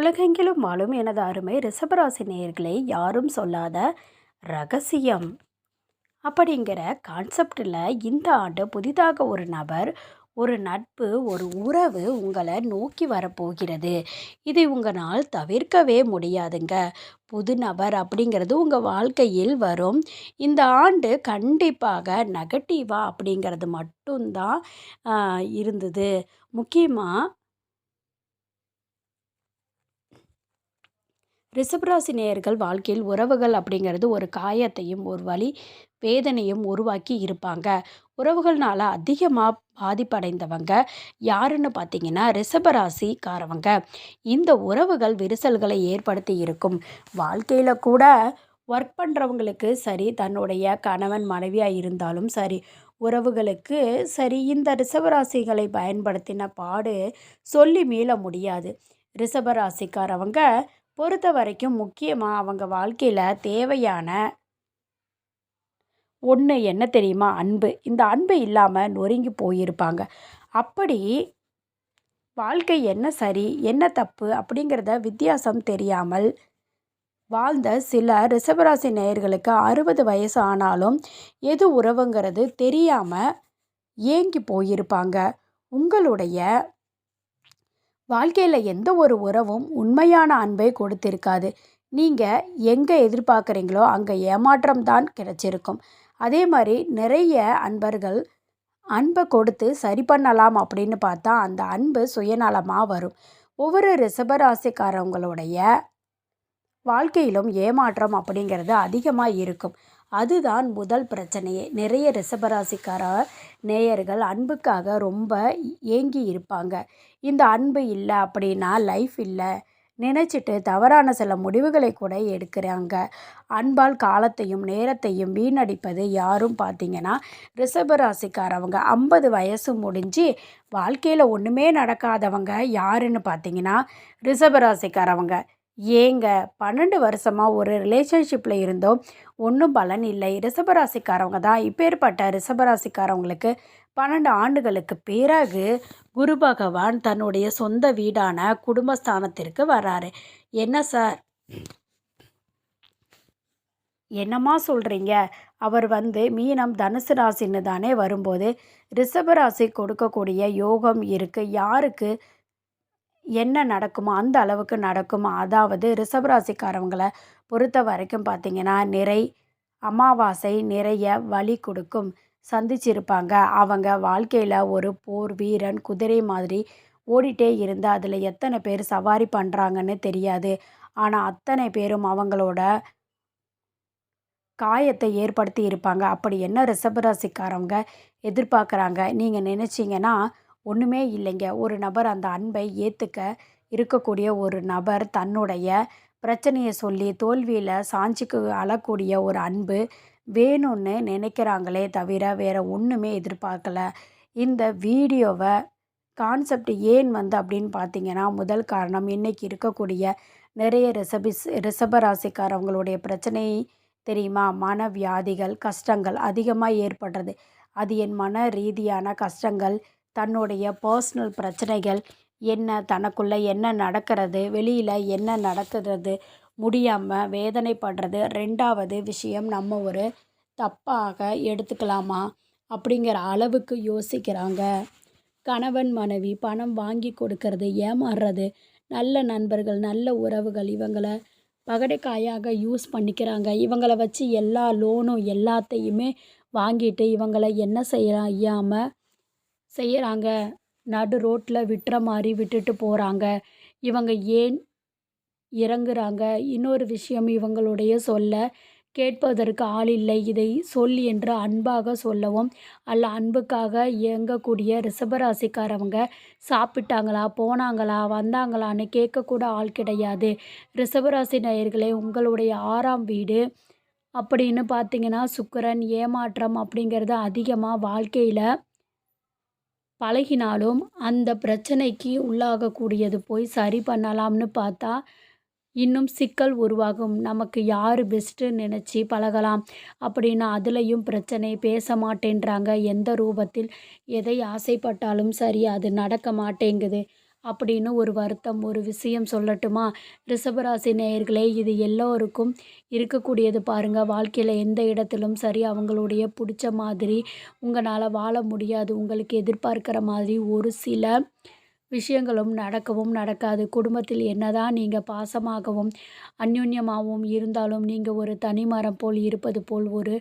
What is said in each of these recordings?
உலகெங்கிலும் வாழும் எனது அருமை ரிஷபராசி நேயர்களை யாரும் சொல்லாத ரகசியம். அப்படிங்கிற கான்செப்டில் இந்த ஆண்டு புதிதாக ஒரு நபர் ஒரு நட்பு ஒரு உறவு உங்களை நோக்கி வரப்போகிறது. இதை உங்களால் தவிர்க்கவே முடியாதுங்க. புது நபர் அப்படிங்கிறது உங்கள் வாழ்க்கையில் வரும். இந்த ஆண்டு கண்டிப்பாக நெகட்டிவாக அப்படிங்கிறது மட்டும்தான் இருந்தது. முக்கியமாக ரிஷபராசி நேயர்கள் வாழ்க்கையில் உறவுகள் அப்படிங்கிறது ஒரு காயத்தையும் ஒரு வழி வேதனையும் உருவாக்கி இருப்பாங்க. உறவுகள்னால அதிகமாக பாதிப்படைந்தவங்க யாருன்னு பார்த்தீங்கன்னா ரிஷபராசிக்காரவங்க. இந்த உறவுகள் விரிசல்களை ஏற்படுத்தி இருக்கும். வாழ்க்கையில் கூட ஒர்க் பண்ணுறவங்களுக்கு சரி தன்னுடைய கணவன் மனைவியாக இருந்தாலும் சரி உறவுகளுக்கு சரி இந்த ரிஷபராசிகளை பயன்படுத்தின பாடு சொல்லி மீள முடியாது. ரிஷபராசிக்காரவங்க பொறுத்த வரைக்கும் முக்கியமாக அவங்க வாழ்க்கையில் தேவையான ஒன்று என்ன தெரியுமா? அன்பு. இந்த அன்பு இல்லாமல் நொறுங்கி போயிருப்பாங்க. அப்படி வாழ்க்கை என்ன சரி என்ன தப்பு அப்படிங்கிறத வித்தியாசம் தெரியாமல் வாழ்ந்த சில ரிஷபராசி நேயர்களுக்கு அறுபது வயசு ஆனாலும் எது உறவுங்கிறது தெரியாமல் ஏங்கி போயிருப்பாங்க. உங்களுடைய வாழ்க்கையில் எந்த ஒரு உறவும் உண்மையான அன்பை கொடுத்திருக்காது. நீங்கள் எங்கே எதிர்பார்க்குறீங்களோ அங்கே ஏமாற்றம் தான் கிடைச்சிருக்கும். அதே மாதிரி நிறைய அன்பர்கள் அன்பை கொடுத்து சரி பண்ணலாம் அப்படின்னு பார்த்தா அந்த அன்பு சுயநலமாக வரும். ஒவ்வொரு ரிஷபராசிக்காரவங்களுடைய வாழ்க்கையிலும் ஏமாற்றம் அப்படிங்கிறது அதிகமாக இருக்கும். அதுதான் முதல் பிரச்சனையே. நிறைய ரிஷபராசிக்கார நேயர்கள் அன்புக்காக ரொம்ப ஏங்கி இருப்பாங்க. இந்த அன்பு இல்லை அப்படின்னா லைஃப் இல்லை. நினைச்சிட்டு தவறான சில முடிவுகளை கூட எடுக்கிறாங்க. அன்பால் காலத்தையும் நேரத்தையும் வீணடிப்பது யாரும் பார்த்தீங்கன்னா ரிஷபராசிக்காரவங்க ஐம்பது வயசு முடிஞ்சு வாழ்க்கையில் ஒன்றுமே நடக்காதவங்க யாருன்னு பார்த்தீங்கன்னா ரிஷபராசிக்காரவங்க. ஏங்க பன்னெண்டு வருஷமாக ஒரு ரிலேஷன்ஷிப்பில் இருந்தோம். ஒன்றும் பலன் இல்லை. ரிஷபராசிக்காரவங்க தான். இப்பேற்பட்ட ரிஷபராசிக்காரவங்களுக்கு பன்னெண்டு ஆண்டுகளுக்கு பிறகு குரு பகவான் தன்னுடைய சொந்த வீடான குடும்பஸ்தானத்திற்கு வர்றாரு. என்ன சார்? என்னம்மா சொல்கிறீங்க அவர் வந்து மீனம் தனுசு ராசின்னு தானே வரும்போது ரிஷபராசி கொடுக்கக்கூடிய யோகம் இருக்குது யாருக்கு என்ன நடக்குமோ அந்த அளவுக்கு நடக்குமோ அதாவது ரிஷபராசிக்காரவங்களை பொறுத்த வரைக்கும் பார்த்திங்கன்னா நிறை அமாவாசை நிறைய வழி கொடுக்கும். சந்திச்சிருப்பாங்க. அவங்க வாழ்க்கையில் ஒரு போர் வீரன் குதிரை மாதிரி ஓடிட்டே இருந்து அதில் எத்தனை பேர் சவாரி பண்ணுறாங்கன்னு தெரியாது. ஆனால் அத்தனை பேரும் அவங்களோட காயத்தை ஏற்படுத்தி இருப்பாங்க. அப்படி என்ன ரிஷபராசிக்காரவங்க எதிர்பார்க்குறாங்க? நீங்கள் நினச்சிங்கன்னா ஒன்றுமே இல்லைங்க. ஒரு நபர் அந்த அன்பை ஏற்றுக்க இருக்கக்கூடிய ஒரு நபர் தன்னுடைய பிரச்சனையை சொல்லி தோல்வியில் சாஞ்சிக்கு அழக்கூடிய ஒரு அன்பு வேணும்னு நினைக்கிறாங்களே தவிர வேறு ஒன்றுமே எதிர்பார்க்கல. இந்த வீடியோவை கான்செப்ட் ஏன் வந்து அப்படின்னு பார்த்தீங்கன்னா முதல் காரணம் இன்றைக்கி இருக்கக்கூடிய நிறைய ரிசபிஸ் ரிசபராசிக்காரவங்களுடைய பிரச்சனை தெரியுமா? மன வியாதிகள் கஷ்டங்கள் அதிகமாக ஏற்படுறது. அது என் மன ரீதியான கஷ்டங்கள் தன்னுடைய பர்சனல் பிரச்சனைகள் என்ன தனக்குள்ளே என்ன நடக்கிறது வெளியில் என்ன நடக்கிறது முடியாமல் வேதனைப்படுறது ரெண்டாவது விஷயம் நம்ம ஒரு தப்பாக எடுத்துக்கலாமா அப்படிங்கிற அளவுக்கு யோசிக்கிறாங்க. கணவன் மனைவி பணம் வாங்கி கொடுக்கறது ஏமாறுறது நல்ல நண்பர்கள் நல்ல உறவுகள் இவங்களை பகடைக்காயாக யூஸ் பண்ணிக்கிறாங்க. இவங்களை வச்சு எல்லா லோனும் எல்லாத்தையுமே வாங்கிட்டு இவங்களை என்ன செய்யாமல் செய்கிறாங்க நடு ரோட்டில் விட்டுற மாதிரி விட்டுட்டு போகிறாங்க இவங்க ஏன் இறங்குறாங்க? இன்னொரு விஷயம் இவங்களுடைய சொல்ல கேட்பதற்கு ஆள் இல்லை. இதை சொல் என்று அன்பாக சொல்லவும் அல்ல அன்புக்காக இயங்கக்கூடிய ரிஷபராசிக்காரவங்க சாப்பிட்டாங்களா? போனாங்களா? வந்தாங்களான்னு கேட்கக்கூட ஆள் கிடையாது. ரிஷபராசி நேயர்களே உங்களுடைய ஆறாம் வீடு அப்படின்னு பார்த்தீங்கன்னா சுக்கிரன் ஏமாற்றம் அப்படிங்கிறது அதிகமாக வாழ்க்கையில் பழகினாலும் அந்த பிரச்சனைக்கு உள்ளாகக்கூடியது போய் சரி பண்ணலாம்னு பார்த்தா இன்னும் சிக்கல் உருவாகும். நமக்கு யார் பெஸ்ட்டு நினச்சி பழகலாம். அப்படின்னு அதுலேயும் பிரச்சனை பேச மாட்டேன்றாங்க. எந்த ரூபத்தில் எதை ஆசைப்பட்டாலும் சரி அது நடக்க மாட்டேங்குது. அப்படின்னு ஒரு வருத்தம் ஒரு விஷயம் சொல்லட்டுமா? ரிஷபராசி நேயர்களே இது எல்லோருக்கும் இருக்கக்கூடியது பாருங்கள் வாழ்க்கையில் எந்த இடத்திலும் சரி அவங்களுடைய பிடிச்ச மாதிரி உங்களால் வாழ முடியாது. உங்களுக்கு எதிர்பார்க்குற மாதிரி ஒரு சில விஷயங்களும் நடக்கவும் நடக்காது. குடும்பத்தில் என்னதான் நீங்கள் பாசமாகவும் அந்யுன்யமாகவும் இருந்தாலும் நீங்கள் ஒரு தனிமரம் போல் இருப்பது போல் ஒரு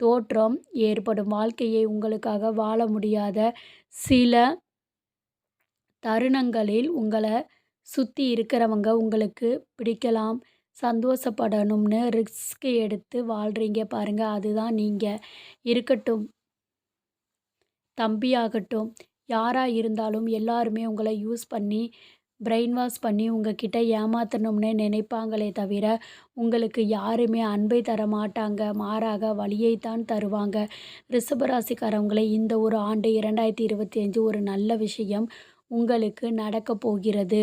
தோற்றம் ஏற்படும். வாழ்க்கையை உங்களுக்காக வாழ முடியாத சில தருணங்களில் உங்களை சுற்றி இருக்கிறவங்க உங்களுக்கு பிடிக்கலாம் சந்தோஷப்படணும்னு ரிஸ்க் எடுத்து வாழ்கிறீங்க பாருங்கள் அதுதான் நீங்கள் இருக்கட்டும் தம்பியாகட்டும் யாராக இருந்தாலும் எல்லாருமே உங்களை யூஸ் பண்ணி பிரெயின் வாஷ் பண்ணி உங்ககிட்ட ஏமாற்றணும்னு நினைப்பாங்களே தவிர உங்களுக்கு யாருமே அன்பை தர மாட்டாங்க. மாறாக வழியைத்தான் தருவாங்க. ரிஷபராசிக்காரவங்களை இந்த ஒரு ஆண்டு இரண்டாயிரத்தி இருபத்தி அஞ்சு ஒரு நல்ல விஷயம். உங்களுக்கு நடக்க போகிறது.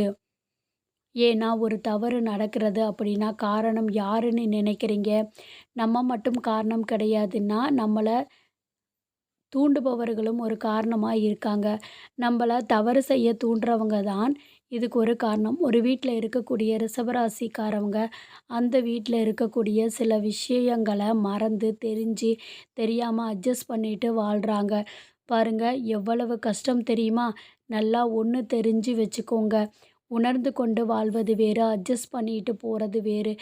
ஏன்னா ஒரு தவறு நடக்கிறது அப்படின்னா காரணம் யாருன்னு நினைக்கிறீங்க? நம்ம மட்டும் காரணம் கிடையாதுன்னா நம்மளை தூண்டுபவர்களும் ஒரு காரணமாக இருக்காங்க. நம்மளை தவறு செய்ய தூண்டுறவங்க தான் இதுக்கு ஒரு காரணம். ஒரு வீட்டில் இருக்கக்கூடிய ரிசவராசிக்காரவங்க அந்த வீட்டில் இருக்கக்கூடிய சில விஷயங்களை மறந்து தெரிஞ்சு தெரியாமல் அட்ஜஸ்ட் பண்ணிட்டு வாழ்கிறாங்க பாருங்கள் எவ்வளவு கஷ்டம் தெரியுமா? நல்லா ஒன்று தெரிஞ்சு வச்சுக்கோங்க. உணர்ந்து கொண்டு வாழ்வது வேறு அட்ஜஸ்ட் பண்ணிட்டு போகிறது வேறு.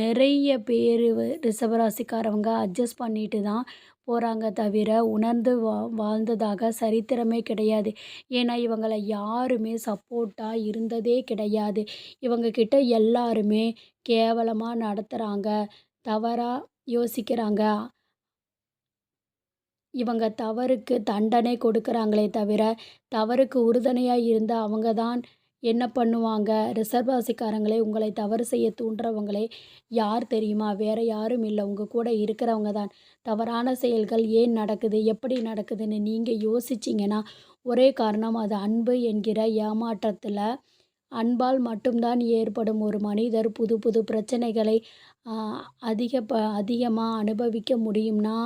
நிறைய பேர் ரிஷபராசிக்காரவங்க அட்ஜஸ்ட் பண்ணிட்டு தான் போகிறாங்க தவிர உணர்ந்து வா வாழ்ந்ததாக சரித்திரமே கிடையாது. ஏன்னா இவங்களை யாருமே சப்போர்ட்டாக இருந்ததே கிடையாது. இவங்கக்கிட்ட எல்லாருமே கேவலமாக நடத்துகிறாங்க தவறாக யோசிக்கிறாங்க. இவங்க தவறுக்கு தண்டனை கொடுக்குறாங்களே தவிர தவறுக்கு உறுதுணையாக இருந்த அவங்க தான் என்ன பண்ணுவாங்க? ரிசர்வாசிக்காரங்களே உங்களை தவறு செய்ய தூண்டுறவங்களே யார் தெரியுமா? வேறு யாரும் இல்லை. உங்கள் கூட இருக்கிறவங்க தான் தவறான செயல்கள் ஏன் நடக்குது? எப்படி நடக்குதுன்னு நீங்கள் யோசிச்சிங்கன்னா ஒரே காரணம் அது அன்பு என்கிற ஏமாற்றத்தில் அன்பால் மட்டும்தான் ஏற்படும் ஒரு மனிதர் புது புது பிரச்சனைகளை அதிக ப அதிகமாக அனுபவிக்க முடியும்னா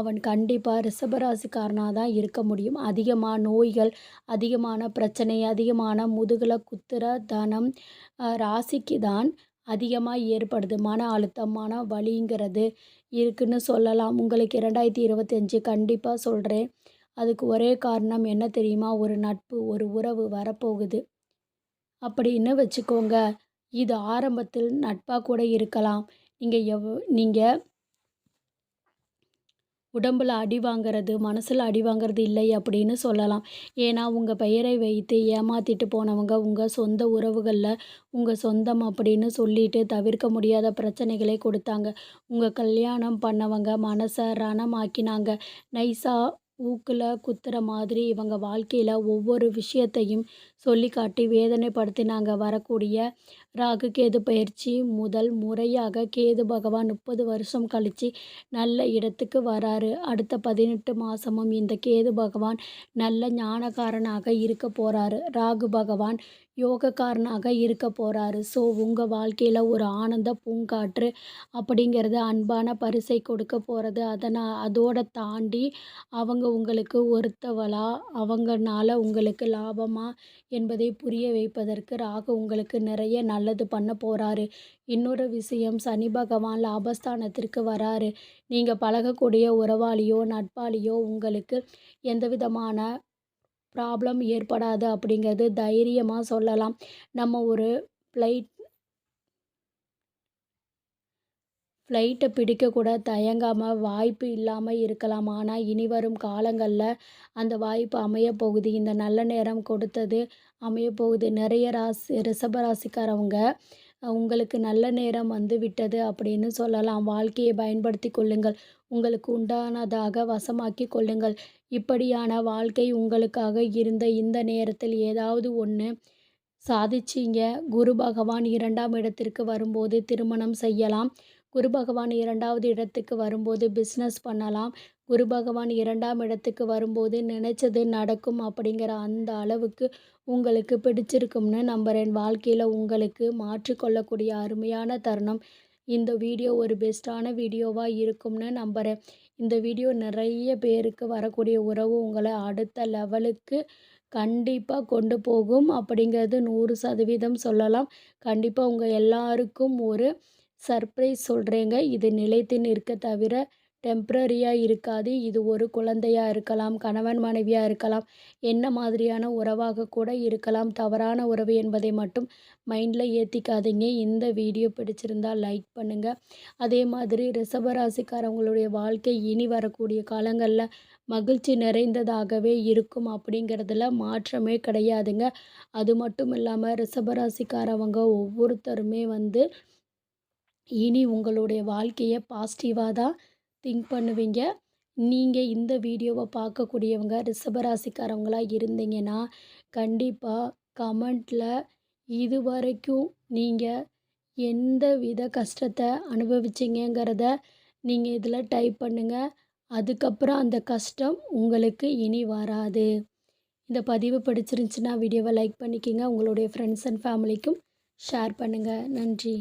அவன் கண்டிப்பாக ரிஷபராசிக்காரனாக தான் இருக்க முடியும். அதிகமாக நோய்கள் அதிகமான பிரச்சனை அதிகமான முதுகில் குத்துற தனம் ராசிக்கு தான் அதிகமாக ஏற்படுது. மன அழுத்தம் மன வலிங்கிறது இருக்குன்னு சொல்லலாம். உங்களுக்கு இரண்டாயிரத்தி இருபத்தஞ்சி கண்டிப்பாக சொல்கிறேன் அதுக்கு ஒரே காரணம் என்ன தெரியுமா? ஒரு நட்பு ஒரு உறவு வரப்போகுது. அப்படின்னு வச்சுக்கோங்க. இது ஆரம்பத்தில் நட்பாக கூட இருக்கலாம். நீங்கள் எவ் நீங்கள் உடம்பில் அடி வாங்கிறது மனசில் அடி வாங்கிறது இல்லை அப்படின்னு சொல்லலாம். ஏன்னா உங்கள் பெயரை வைத்து ஏமாற்றிட்டு போனவங்க உங்கள் சொந்த உறவுகளில் உங்கள் சொந்தம் அப்படின்னு சொல்லிட்டு தவிர்க்க முடியாத பிரச்சனைகளை கொடுத்தாங்க. உங்கள் கல்யாணம் பண்ணவங்க மனசை ரணமாக்கினாங்க. நைஸாக ஊக்கில் குத்துற மாதிரி இவங்க வாழ்க்கையில் ஒவ்வொரு விஷயத்தையும் சொல்லி காட்டி வேதனைப்படுத்தினாங்க. வரக்கூடிய ராகு கேது பயிற்சி முதல் முறையாக கேது பகவான் முப்பது வருஷம் கழித்து நல்ல இடத்துக்கு வராரு. அடுத்த பதினெட்டு மாதமும் இந்த கேது பகவான் நல்ல ஞானக்காரனாக இருக்க போகிறாரு ராகு பகவான் யோகக்காரனாக இருக்க போகிறாரு ஸோ உங்கள் வாழ்க்கையில் ஒரு ஆனந்த பூங்காற்று அப்படிங்கிறது அன்பான பரிசை கொடுக்க போகிறது அதனால் அதோட தாண்டி அவங்க உங்களுக்கு ஒருத்தவளா அவங்கனால உங்களுக்கு லாபமா என்பதை புரிய வைப்பதற்கு ராகு உங்களுக்கு நிறைய நல்லது பண்ண போகிறாரு இன்னொரு விஷயம் சனி பகவான் லாபஸ்தானத்திற்கு வராரு. நீங்கள் பழகக்கூடிய உறவாளியோ நட்பாளியோ உங்களுக்கு எந்த விதமான ப்ராப்ளம் ஏற்படாது அப்படிங்கிறது தைரியமாக சொல்லலாம். நம்ம ஒரு ஃப்ளைட் ஃப்ளைட்டை பிடிக்கக்கூட தயங்காமல் வாய்ப்பு இல்லாமல் இருக்கலாம். ஆனால் இனி வரும் காலங்களில் அந்த வாய்ப்பு அமைய போகுது. இந்த நல்ல நேரம் கொடுத்தது அமைய போகுது. நிறைய ராசி ரிஷப ராசிக்காரவங்க உங்களுக்கு நல்ல நேரம் வந்து விட்டது அப்படின்னு சொல்லலாம். வாழ்க்கையை பயன்படுத்தி கொள்ளுங்கள். உங்களுக்கு உண்டானதாக வசமாக்கி கொள்ளுங்கள். இப்படியான வாழ்க்கை உங்களுக்காக இருந்த இந்த நேரத்தில் ஏதாவது ஒன்று சாதிச்சிங்க. குரு பகவான் இரண்டாம் இடத்திற்கு வரும்போது திருமணம் செய்யலாம். குரு பகவான் இரண்டாவது இடத்துக்கு வரும்போது பிஸ்னஸ் பண்ணலாம். குரு பகவான் இரண்டாம் இடத்துக்கு வரும்போது நினச்சது நடக்கும் அப்படிங்கிற அந்த அளவுக்கு உங்களுக்கு பிடிச்சிருக்கும்னு நம்புகிறேன் வாழ்க்கையில் உங்களுக்கு மாற்றிக்கொள்ளக்கூடிய அருமையான தருணம். இந்த வீடியோ ஒரு பெஸ்ட்டான வீடியோவாக இருக்கும்னு நம்புகிறேன் இந்த வீடியோ நிறைய பேருக்கு வரக்கூடிய உறவு உங்களை அடுத்த லெவலுக்கு கண்டிப்பாக கொண்டு போகும் அப்படிங்கிறது நூறு சதவீதம் சொல்லலாம். கண்டிப்பாக உங்கள் எல்லாருக்கும் ஒரு சர்ப்ரைஸ் சொல்கிறேங்க இது நிலைத்து நிற்க தவிர டெம்ப்ரரியாக இருக்காது. இது ஒரு குழந்தையாக இருக்கலாம் கணவன் மனைவியாக இருக்கலாம். என்ன மாதிரியான உறவாக கூட இருக்கலாம். தவறான உறவு என்பதை மட்டும் மைண்டில் ஏற்றிக்காதீங்க இந்த வீடியோ பிடிச்சிருந்தால் லைக் பண்ணுங்கள் அதே மாதிரி ரிஷபராசிக்காரவங்களுடைய வாழ்க்கை இனி வரக்கூடிய காலங்களில் மகிழ்ச்சி நிறைந்ததாகவே இருக்கும் அப்படிங்கிறதுல மாற்றமே கிடையாதுங்க. அது மட்டும் இல்லாமல் ரிஷபராசிக்காரவங்க ஒவ்வொருத்தருமே வந்து இனி உங்களுடைய வாழ்க்கையை பாசிட்டிவாக தான் திங்க் பண்ணுவீங்க. நீங்கள் இந்த வீடியோவை பார்க்கக்கூடியவங்க ரிஷபராசிக்காரவங்களாக இருந்தீங்கன்னா கண்டிப்பாக கமெண்ட்டில் இது வரைக்கும் நீங்கள் எந்த வித கஷ்டத்தை அனுபவிச்சிங்கிறத நீங்கள் இதில் டைப் பண்ணுங்கள் அதுக்கப்புறம் அந்த கஷ்டம் உங்களுக்கு இனி வராது. இந்த பதிவு பிடிச்சிருந்துச்சின்னா வீடியோவை லைக் பண்ணிக்கோங்க. உங்களுடைய ஃப்ரெண்ட்ஸ் அண்ட் ஃபேமிலிக்கும் ஷேர் பண்ணுங்கள் நன்றி.